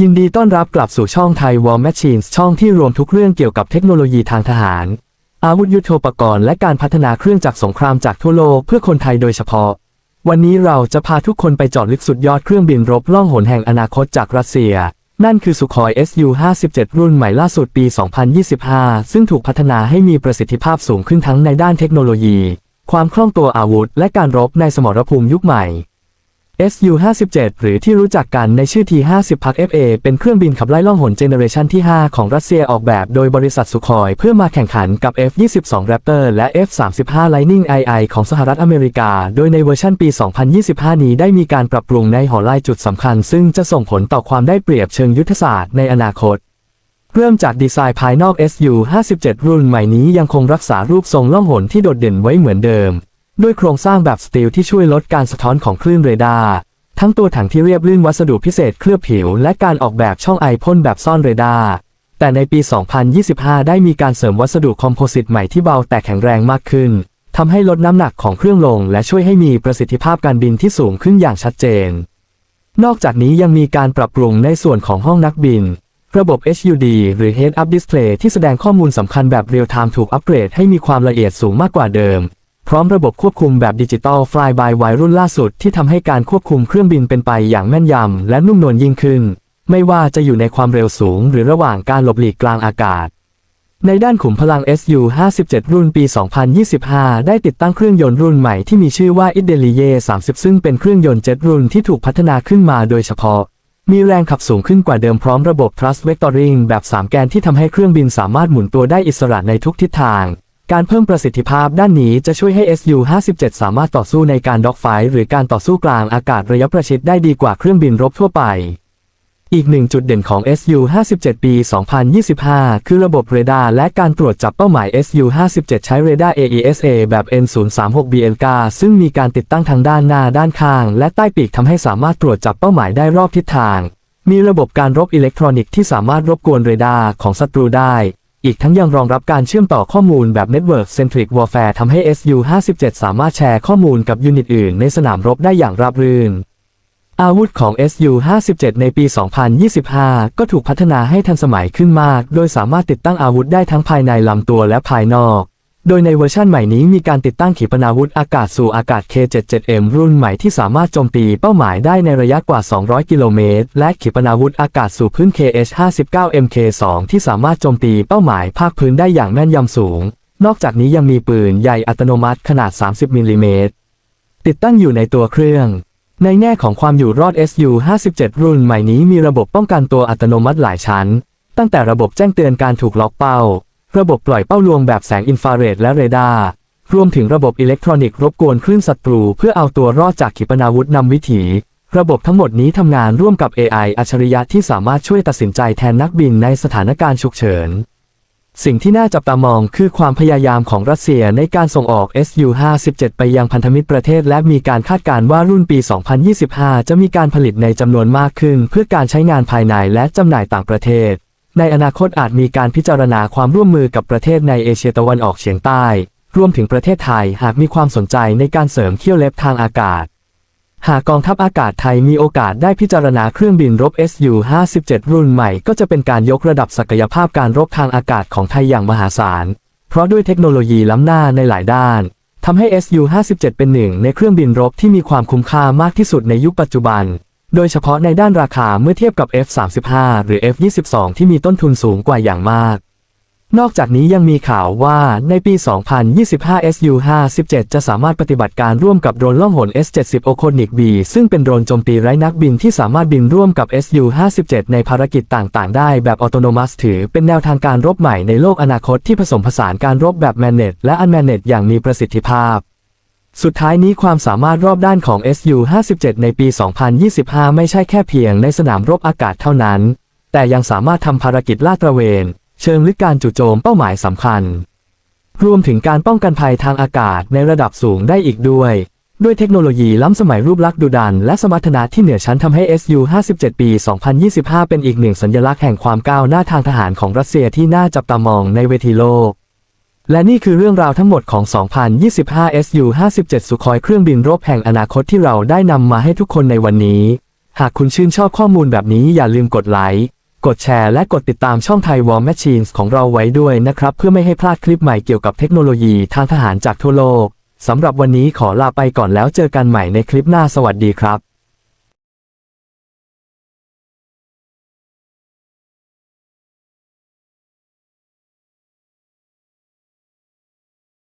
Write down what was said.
ยินดีต้อนรับกลับสู่ช่องไทย War Machines ช่องที่รวมทุกเรื่องเกี่ยวกับเทคโนโลยีทางทหาร อาวุธยุโทโธปกรณ์และการพัฒนาเครื่องจักรสงครามจากทั่วโลกเพื่อคนไทยโดยเฉพาะ วันนี้เราจะพาทุกคนไปเจอดลึกสุดยอดเครื่องบินรบล่องหนแห่งอนาคตจากรัสเซีย นั่นคือสุคอย Su-57 รุ่นใหม่ล่าสุดปี 2025 ซึ่งถูกพัฒนาให้มีประสิทธิภาพสูงขึ้นทั้งในด้านเทคโนโลยี ความคล่องตัวอาวุธ และการรบในสมรภูมิยุคใหม่ Su-57 หรือที่รู้จักกันในชื่อ T-50 พัก FA เป็นเครื่องบินขับไล่ล่องหนเจเนอเรชันที่ 5 ของรัสเซียออกแบบโดยบริษัทสุคอยเพื่อมาแข่งขันกับ F-22 Raptor และ F-35 Lightning II ของสหรัฐอเมริกา โดยในเวอร์ชันปี 2025 นี้ได้มีการปรับปรุงในหอไล่จุดสำคัญ ซึ่งจะส่งผลต่อความได้เปรียบเชิงยุทธศาสตร์ในอนาคตเริ่มจากดีไซน์ภายนอก Su-57 รุ่นใหม่นี้ยังคงรักษารูปทรงล่องหนที่โดดเด่นไว้เหมือนเดิม ด้วยโครงสร้างแบบสตีลที่ช่วยลดการสะท้อนของคลื่นเรดาร์ทั้งตัวถังที่เรียบลื่นวัสดุพิเศษเคลือบผิว และการออกแบบช่องไอพ่นแบบซ่อนเรดาร์แต่ในปี 2025 ได้มีการเสริมวัสดุคอมโพสิตใหม่ที่เบาแต่แข็งแรงมากขึ้นทำให้ลดน้ำหนักของเครื่องลง และช่วยให้มีประสิทธิภาพการบินที่สูงขึ้นอย่างชัดเจน นอกจากนี้ยังมีการปรับปรุงในส่วนของห้องนักบิน ระบบ HUD หรือ Head Up Display ที่แสดงข้อมูลสำคัญแบบเรียลไทม์ถูกอัปเกรดให้มีความละเอียดสูงมากกว่าเดิม พร้อมระบบควบคุมแบบดิจิตอล Fly by Wire รุ่นล่าสุดที่ทำให้การควบคุมเครื่องบินเป็นไปอย่างแม่นยำและนุ่มนวลยิ่งขึ้น ไม่ว่าจะอยู่ในความเร็วสูง หรือระหว่างการหลบหลีกกลางอากาศ ในด้านขุมพลัง Su-57 รุ่นปี 2025 ได้ติดตั้งเครื่องยนต์รุ่นใหม่ที่มีชื่อว่า i d e l i e 30 ซึ่งเป็นเครื่องยนต์เจ็ตรุ่นที่ถูกพัฒนาขึ้นมาโดยเฉพาะมีแรงขับสูงขึ้นกว่าเดิมพร้อมระบบ thrust vectoring แบบ 3 แกนที่ทำให้เครื่องบินสามารถหมุนตัวได้อิสระในทุกทิศทาง การเพิ่มประสิทธิภาพด้านนี้จะช่วยให้ Su-57 สามารถต่อสู้ในการด็อกไฟหรือการต่อสู้กลางอากาศระยะประชิดได้ดีกว่าเครื่องบินรบทั่วไป อีกหนึ่งจุดเด่นของ Su-57 ปี 2025 คือระบบเรดาร์และการตรวจจับเป้าหมาย Su-57 ใช้เรดาร์ AESA แบบ N036BLK ซึ่งมีการติดตั้งทางด้านหน้าด้านข้าง และใต้ปีกทำให้สามารถตรวจจับเป้าหมายได้รอบทิศทาง มีระบบการรบอิเล็กทรอนิกส์ที่สามารถรบกวนเรดาร์ของศัตรูได้ อีกทั้งยังรองรับการเชื่อมต่อข้อมูลแบบ Network Centric Warfare ทำให้ Su-57 สามารถแชร์ข้อมูลกับยูนิตอื่นในสนามรบได้อย่างราบรื่น อาวุธของ Su-57 ในปี 2025 ก็ถูกพัฒนาให้ทันสมัยขึ้นมาก โดยสามารถติดตั้งอาวุธได้ทั้งภายในลำตัวและภายนอก โดยในเวอร์ชั่นใหม่นี้มีการติดตั้งขีปนาวุธอากาศสู่อากาศ K77M รุ่นใหม่ที่สามารถโจมตีเป้าหมายได้ในระยะกว่า 200 กิโลเมตร และขีปนาวุธอากาศสู่พื้น KH-59MK2 ที่สามารถโจมตีเป้าหมายภาคพื้นได้อย่างแม่นยำสูง นอกจากนี้ยังมีปืนใหญ่อัตโนมัติขนาด 30 มิลลิเมตร ติดตั้งอยู่ในตัวเครื่อง ในแง่ของความอยู่รอด Su-57 รุ่นใหม่นี้มีระบบป้องกันตัวอัตโนมัติหลายชั้น ตั้งแต่ระบบแจ้งเตือนการถูกล็อกเป้า ระบบปล่อยเป้าลวงแบบแสงอินฟราเรดและเรดาร์ รวมถึงระบบอิเล็กทรอนิกส์รบกวนคลื่นศัตรูเพื่อเอาตัวรอดจากขีปนาวุธนำวิถี ระบบทั้งหมดนี้ทำงานร่วมกับ AI อัจฉริยะที่สามารถช่วยตัดสินใจแทนนักบินในสถานการณ์ฉุกเฉิน สิ่งที่น่าจับตามองคือความพยายามของรัสเซียในการส่งออก Su-57 ไปยังพันธมิตรประเทศ และมีการคาดการณ์ว่ารุ่นปี 2025 จะมีการผลิตในจำนวนมากขึ้น เพื่อการใช้งานภายในและจำหน่ายต่างประเทศ ในอนาคตอาจมีการพิจารณาความร่วมมือกับประเทศในเอเชียตะวันออกเฉียงใต้ รวมถึงประเทศไทยหากมีความสนใจในการเสริมเขี้ยวเล็บทางอากาศ หากกองทัพอากาศไทยมีโอกาสได้พิจารณาเครื่องบินรบ Su-57 รุ่นใหม่ก็จะเป็นการยกระดับศักยภาพการรบทางอากาศของไทยอย่างมหาศาล เพราะด้วยเทคโนโลยีล้ำหน้าในหลายด้านทำให้ Su-57 เป็นหนึ่งในเครื่องบินรบที่มีความคุ้มค่ามากที่สุดในยุคปัจจุบัน โดยเฉพาะในด้านราคาเมื่อเทียบกับ F-35 หรือ F-22 ที่มีต้นทุนสูงกว่าอย่างมากนอกจากนี้ยังมีข่าวว่าในปี 2025 Su-57 จะสามารถปฏิบัติการร่วมกับโดรนล่องหน S-70 o c o n i c B ซึ่งเป็นโดรนโจมตีไร้นักบินที่สามารถบินร่วมกับ Su-57 ในภารกิจต่าง ๆ ได้แบบออโตโนมัสถือเป็นแนวทางการรบใหม่ในโลกอนาคตที่ผสมผสานการรบแบบแมนเนตและอันแมนเนตอย่างมีประสิทธิภาพ สุดท้ายนี้ความสามารถรอบด้านของ Su-57 ในปี 2025 ไม่ใช่แค่เพียงในสนามรบอากาศเท่านั้น แต่ยังสามารถทำภารกิจลาดตระเวน เชิงลึกการจู่โจมเป้าหมายสำคัญ รวมถึงการป้องกันภัยทางอากาศในระดับสูงได้อีกด้วย ด้วยเทคโนโลยีล้ำสมัยรูปลักษณ์ดุดัน และสมรรถนะที่เหนือชั้นทำให้ Su-57 ปี 2025 เป็นอีกหนึ่งสัญลักษณ์แห่งความก้าวหน้าทางทหารของรัสเซียที่น่าจับตามองในเวทีโลก และนี่คือเรื่องราวทั้งหมดของ 2025 Su-57 สุคอยเครื่องบินรบแห่งอนาคตที่เราได้นำมาให้ทุกคนในวันนี้ หากคุณชื่นชอบข้อมูลแบบนี้อย่าลืมกดไลค์ กดแชร์และกดติดตามช่องไทย War Machines ของเราไว้ด้วยนะครับ เพื่อไม่ให้พลาดคลิปใหม่เกี่ยวกับเทคโนโลยีทางทหารจากทั่วโลก สำหรับวันนี้ขอลาไปก่อนแล้วเจอกันใหม่ในคลิปหน้าสวัสดีครับ